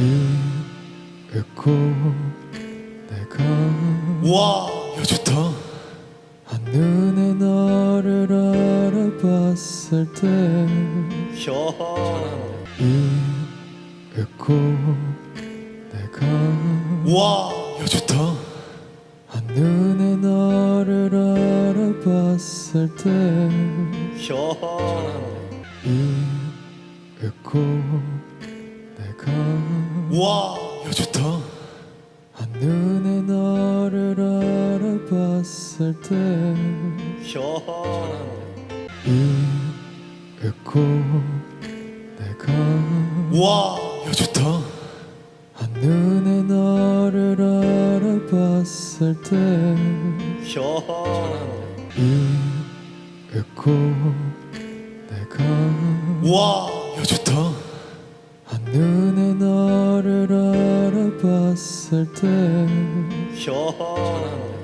잊고 내가 와, 야 좋다. 한눈에 너를 알아봤을 때 야, 잊고 내가 와, 야 좋다. 한눈에 너를 알아봤을 때 야, 내가 와, 야 좋다. 한눈에 너를 알아봤을 때 야, 잊고 내가 와, 야 좋다. 한눈에 너를 알아봤을 때 야, 잊고 내가 와, 야 좋다. 너를 알아봤을 때 야,